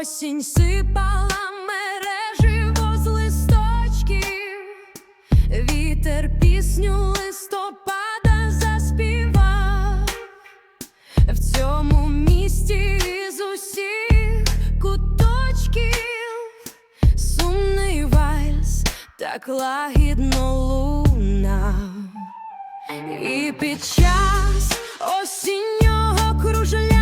Осінь сипала мереживо з листочків, вітер пісню листопада заспівав в цьому місті з усіх куточків сумний вальс так лагідно лунав. І під час осіннього кружляння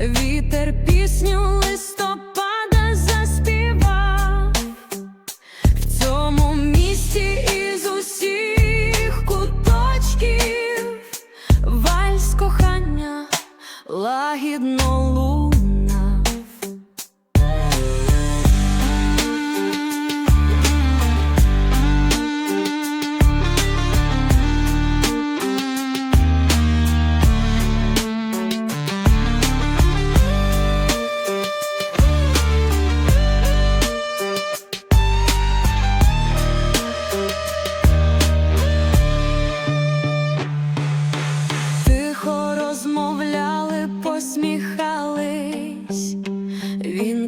вітер пісню листопада заспівав. В цьому місті із усіх куточків вальс кохання лагідно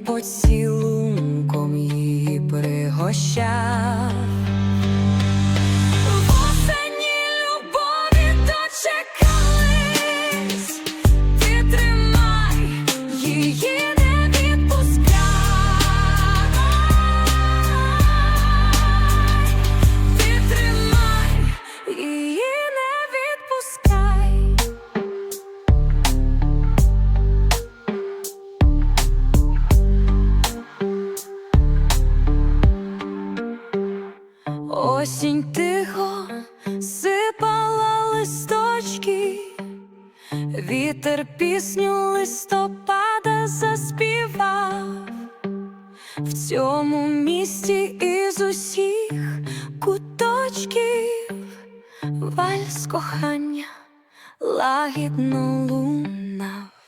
поцілунком її пригощав. Осінь тихо сипала листочки, вітер пісню листопада заспівав в цьому місті із усіх куточків вальс кохання лагідно лунав.